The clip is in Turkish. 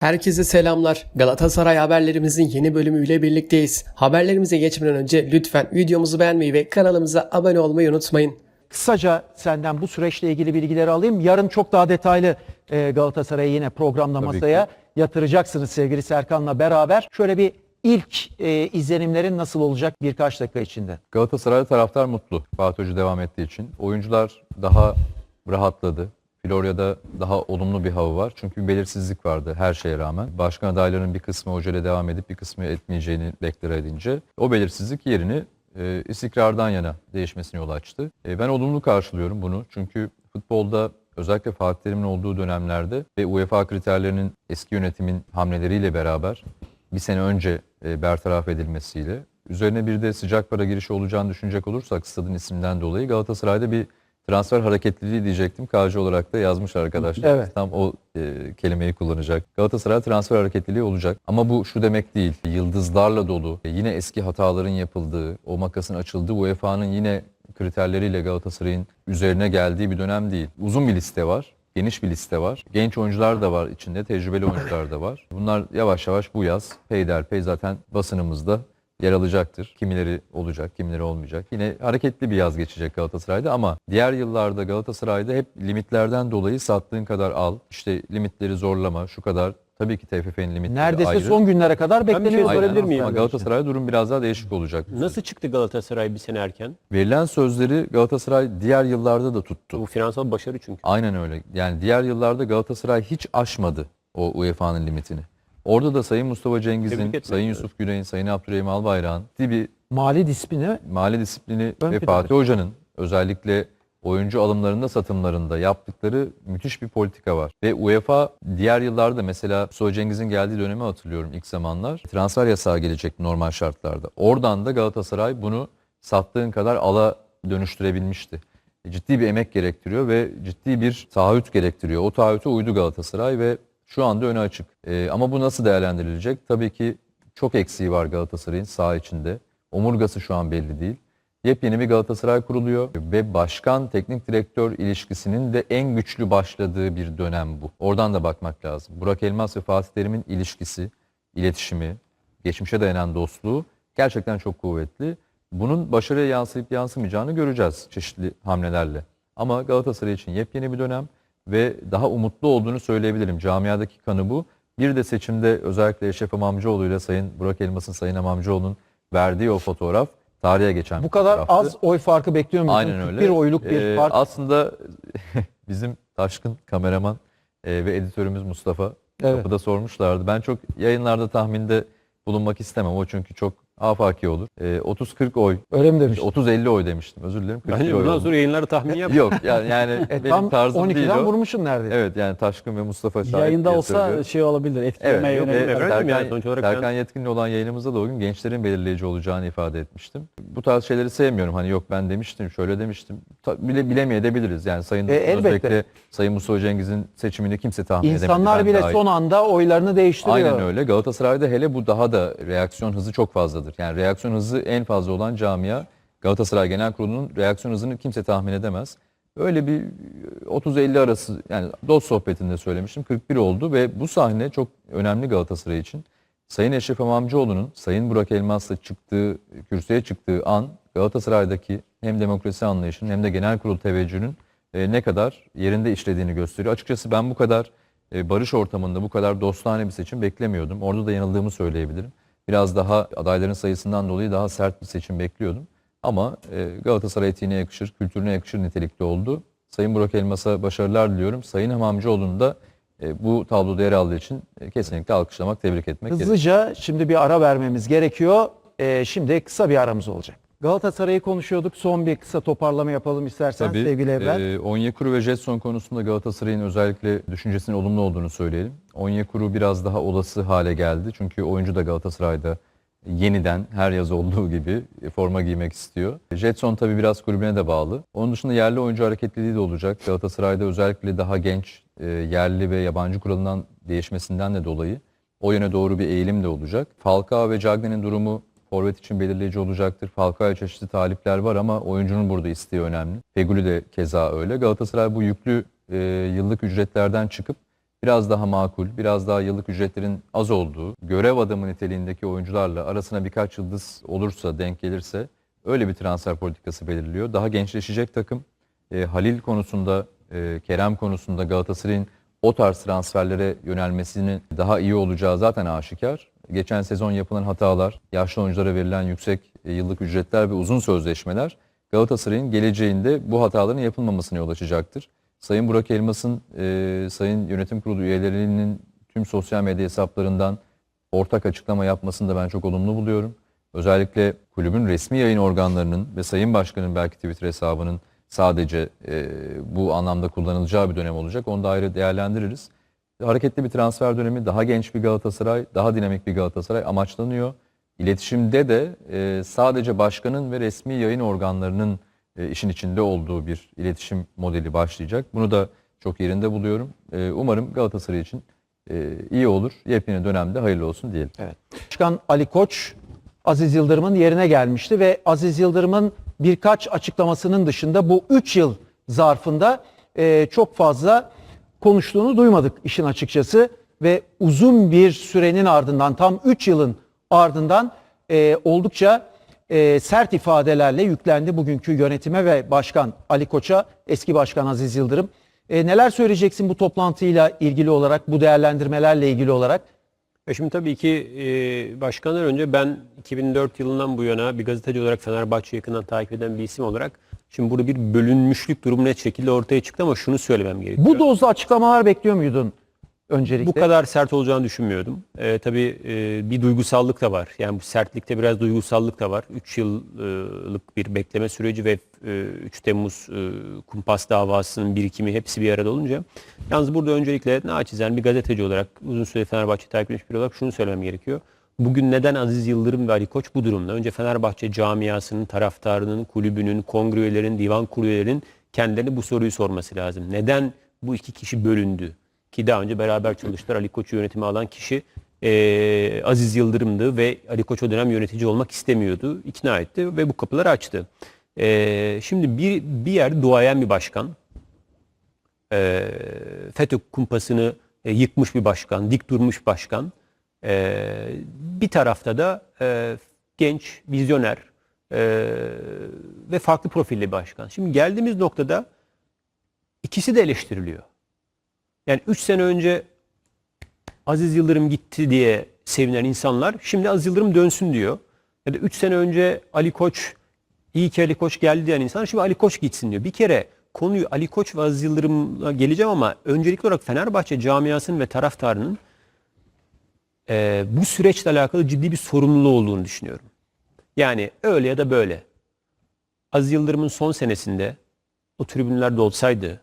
Herkese selamlar. Galatasaray haberlerimizin yeni bölümüyle birlikteyiz. Haberlerimize geçmeden önce lütfen videomuzu beğenmeyi ve kanalımıza abone olmayı unutmayın. Kısaca senden bu süreçle ilgili bilgileri alayım. Yarın çok daha detaylı e, Galatasaray'ı yine programda masaya yatıracaksınız sevgili Serkan'la beraber. Şöyle bir ilk e, izlenimlerin nasıl olacak birkaç dakika içinde? Galatasaray taraftar mutlu Fatih Hoca devam ettiği için. Oyuncular daha rahatladı. Florya'da daha olumlu bir hava var. Çünkü bir belirsizlik vardı her şeye rağmen. Başkan adaylarının bir kısmı hocayla devam edip bir kısmı etmeyeceğini deklar edince o belirsizlik yerini e, istikrardan yana değişmesine yol açtı. E, ben olumlu karşılıyorum bunu. Çünkü futbolda özellikle Fatih Terim'in olduğu dönemlerde ve UEFA kriterlerinin eski yönetimin hamleleriyle beraber bir sene önce e, bertaraf edilmesiyle üzerine bir de sıcak para girişi olacağını düşünecek olursak stadın isminden dolayı Galatasaray'da bir transfer hareketliliği diyecektim. KC olarak da yazmış arkadaşlar. Evet. Tam o e, kelimeyi kullanacak. Galatasaray transfer hareketliliği olacak. Ama bu şu demek değil. Yıldızlarla dolu, e, yine eski hataların yapıldığı, o makasın açıldığı UEFA'nın yine kriterleriyle Galatasaray'ın üzerine geldiği bir dönem değil. Uzun bir liste var. Geniş bir liste var. Genç oyuncular da var içinde, tecrübeli oyuncular da var. Bunlar yavaş yavaş bu yaz peyderpey zaten basınımızda yer alacaktır. Kimileri olacak, kimileri olmayacak. Yine hareketli bir yaz geçecek Galatasaray'da ama diğer yıllarda Galatasaray'da hep limitlerden dolayı sattığın kadar al. İşte limitleri zorlama, şu kadar. Tabii ki TFF'nin limitleri Neredeyse ayrı. son günlere kadar şey bekleniyor. sorabilir Aynen. miyim? Ama Galatasaray'da durum biraz daha değişik olacak. Nasıl çıktı Galatasaray bir sene erken? Verilen sözleri Galatasaray diğer yıllarda da tuttu. Bu finansal başarı çünkü. Aynen öyle. Yani diğer yıllarda Galatasaray hiç aşmadı o UEFA'nın limitini. Orada da Sayın Mustafa Cengiz'in, Tebrik Sayın. Yusuf Güney'in, Sayın Abdurrahim Albayrak'ın bir Mali disiplini mali disiplini Ön ve planda. Fatih Hoca'nın özellikle oyuncu alımlarında, satımlarında yaptıkları müthiş bir politika var. Ve UEFA diğer yıllarda mesela Mustafa Cengiz'in geldiği dönemi hatırlıyorum ilk zamanlar. Transfer yasağı gelecek normal şartlarda. Oradan da Galatasaray bunu sattığın kadar ala dönüştürebilmişti. Ciddi bir emek gerektiriyor ve ciddi bir taahhüt gerektiriyor. O taahhüte uydu Galatasaray ve şu anda öne açık. Ee, ama bu nasıl değerlendirilecek? Tabii ki çok eksiği var Galatasaray'ın saha içinde. Omurgası şu an belli değil. Yepyeni bir Galatasaray kuruluyor ve başkan teknik direktör ilişkisinin de en güçlü başladığı bir dönem bu. Oradan da bakmak lazım. Burak Elmas ve Fatih Terim'in ilişkisi, iletişimi, geçmişe dayanan dostluğu gerçekten çok kuvvetli. Bunun başarıya yansıyıp yansımayacağını göreceğiz çeşitli hamlelerle. Ama Galatasaray için yepyeni bir dönem ve daha umutlu olduğunu söyleyebilirim. Camiadaki kanı bu. Bir de seçimde özellikle Eşref İmamcıoğlu ile Sayın Burak Elmas'ın Sayın İmamcıoğlu'nun verdiği o fotoğraf tarihe geçen bu kadar fotoğraftı. az oy farkı bekliyor muydun? Aynen öyle. Bir oyluk bir Ee, fark. Aslında bizim Taşkın kameraman e, ve editörümüz Mustafa Evet. kapıda sormuşlardı. Ben çok yayınlarda tahminde bulunmak istemem. O çünkü çok afaki olur. E, 30-40 oy, Öyle mi demiş? 30-50 oy demiştim. Özür dilerim. 41 Bence oy bundan sonra yayınları tahmin yap. Yok yani, yani E, benim tam tarzım değil 12'den o. vurmuşsun neredeyse. Evet yani Taşkın ve Mustafa şahit Yayında olsa söylüyorum. şey olabilir, Evet, etkilemeye yok, yönelik. e, Efendim Serkan, yani sonuç olarak Serkan ben- Yetkin'le olan yayınımızda da o gün gençlerin belirleyici olacağını ifade etmiştim. Bu tarz şeyleri sevmiyorum. Hani yok ben demiştim, şöyle demiştim. Ta, bile, bilemeyebiliriz. Yani Sayın E, elbette. Sayın Mustafa Cengiz'in seçimini kimse tahmin edemedi. İnsanlar bile son anda oylarını değiştiriyor. Aynen öyle. Galatasaray'da hele bu daha da reaksiyon hızı çok fazladır. Yani reaksiyon hızı en fazla olan camia Galatasaray Genel Kurulu'nun reaksiyon hızını kimse tahmin edemez. Öyle bir 30-50 arası yani dost sohbetinde söylemiştim 41 oldu ve bu sahne çok önemli Galatasaray için. Sayın Eşref İmamcıoğlu'nun Sayın Burak Elmas'la çıktığı, kürsüye çıktığı an Galatasaray'daki hem demokrasi anlayışının hem de genel kurul teveccühünün e, ne kadar yerinde işlediğini gösteriyor. Açıkçası ben bu kadar e, barış ortamında bu kadar dostane bir seçim beklemiyordum. Orada da yanıldığımı söyleyebilirim. Biraz daha adayların sayısından dolayı daha sert bir seçim bekliyordum. Ama e, Galatasaray etiğine yakışır, kültürüne yakışır nitelikli oldu. Sayın Burak Elmas'a başarılar diliyorum. Sayın Hamamcıoğlu'nu da e, bu tabloda yer aldığı için e, kesinlikle alkışlamak, tebrik etmek gerekiyor. Hızlıca şimdi bir ara vermemiz gerekiyor. Şimdi kısa bir aramız olacak. Galatasaray'ı konuşuyorduk. Son bir kısa toparlama yapalım istersen Tabii, sevgili Evren. e, Onyekuru ve Jetson konusunda Galatasaray'ın özellikle düşüncesinin olumlu olduğunu söyleyelim. Onyekuru biraz daha olası hale geldi. Çünkü oyuncu da Galatasaray'da yeniden her yaz olduğu gibi forma giymek istiyor. Jetson tabii biraz kulübüne de bağlı. Onun dışında yerli oyuncu hareketliliği de olacak. Galatasaray'da özellikle daha genç e, yerli ve yabancı kuralından değişmesinden de dolayı o yöne doğru bir eğilim de olacak. Falcao ve Cagney'in durumu forvet için belirleyici olacaktır. Falcao'ya çeşitli talipler var ama oyuncunun burada isteği önemli. Feguli de keza öyle. Galatasaray bu yüklü e, yıllık ücretlerden çıkıp biraz daha makul, biraz daha yıllık ücretlerin az olduğu, görev adamı niteliğindeki oyuncularla arasına birkaç yıldız olursa, denk gelirse öyle bir transfer politikası belirliyor. Daha gençleşecek takım. E, Halil konusunda, e, Kerem konusunda Galatasaray'ın o tarz transferlere yönelmesinin daha iyi olacağı zaten aşikar. Geçen sezon yapılan hatalar, yaşlı oyunculara verilen yüksek e, yıllık ücretler ve uzun sözleşmeler Galatasaray'ın geleceğinde bu hataların yapılmamasına yol açacaktır. Sayın Burak Elmas'ın, e, Sayın Yönetim Kurulu üyelerinin tüm sosyal medya hesaplarından ortak açıklama yapmasını da ben çok olumlu buluyorum. Özellikle kulübün resmi yayın organlarının ve Sayın Başkan'ın belki Twitter hesabının sadece e, bu anlamda kullanılacağı bir dönem olacak. Onu da ayrı değerlendiririz. Hareketli bir transfer dönemi, daha genç bir Galatasaray, daha dinamik bir Galatasaray amaçlanıyor. İletişimde de e, sadece başkanın ve resmi yayın organlarının e, işin içinde olduğu bir iletişim modeli başlayacak. Bunu da çok yerinde buluyorum. E, umarım Galatasaray için e, iyi olur. Yepyeni dönemde hayırlı olsun diyelim. Başkan Ali Koç Aziz Yıldırım'ın yerine gelmişti ve Aziz Yıldırım'ın birkaç açıklamasının dışında bu 3 yıl zarfında e, çok fazla konuştuğunu duymadık işin açıkçası ve uzun bir sürenin ardından tam 3 yılın ardından e, oldukça e, sert ifadelerle yüklendi bugünkü yönetime ve başkan Ali Koç'a eski başkan Aziz Yıldırım. E, neler söyleyeceksin bu toplantıyla ilgili olarak bu değerlendirmelerle ilgili olarak? E şimdi tabii ki e, başkanlar önce ben 2004 yılından bu yana bir gazeteci olarak Fenerbahçe'yi yakından takip eden bir isim olarak şimdi burada bir bölünmüşlük durumu net şekilde ortaya çıktı ama şunu söylemem gerekiyor. Bu dozda açıklamalar bekliyor muydun öncelikle? Bu kadar sert olacağını düşünmüyordum. Ee, tabii e, bir duygusallık da var. Yani bu sertlikte biraz duygusallık da var. 3 yıllık bir bekleme süreci ve e, 3 Temmuz e, kumpas davasının birikimi hepsi bir arada olunca. Yalnız burada öncelikle naçizane bir gazeteci olarak uzun süre Fenerbahçe takip etmiş biri olarak şunu söylemem gerekiyor. Bugün neden Aziz Yıldırım ve Ali Koç bu durumda? Önce Fenerbahçe camiasının, taraftarının, kulübünün, kongre üyelerinin, divan kurulu üyelerinin kendilerine bu soruyu sorması lazım. Neden bu iki kişi bölündü? Ki daha önce beraber çalıştılar. Ali Koç'u yönetime alan kişi eee, Aziz Yıldırım'dı ve Ali Koç o dönem yönetici olmak istemiyordu. İkna etti ve bu kapıları açtı. Eee, şimdi bir, bir yer duayen bir başkan. Eee FETÖ kumpasını e, yıkmış bir başkan, dik durmuş başkan. Eee, bir tarafta da eee, genç, vizyoner eee, ve farklı profilli başkan. Şimdi geldiğimiz noktada ikisi de eleştiriliyor. Yani 3 sene önce Aziz Yıldırım gitti diye sevinen insanlar şimdi Aziz Yıldırım dönsün diyor. Ya da 3 sene önce Ali Koç iyi ki Ali Koç geldi diyen insanlar şimdi Ali Koç gitsin diyor. Bir kere konuyu Ali Koç ve Aziz Yıldırım'a geleceğim ama öncelikli olarak Fenerbahçe camiasının ve taraftarının eee, bu süreçle alakalı ciddi bir sorumluluğu olduğunu düşünüyorum. Yani öyle ya da böyle. Aziz Yıldırım'ın son senesinde o tribünlerde olsaydı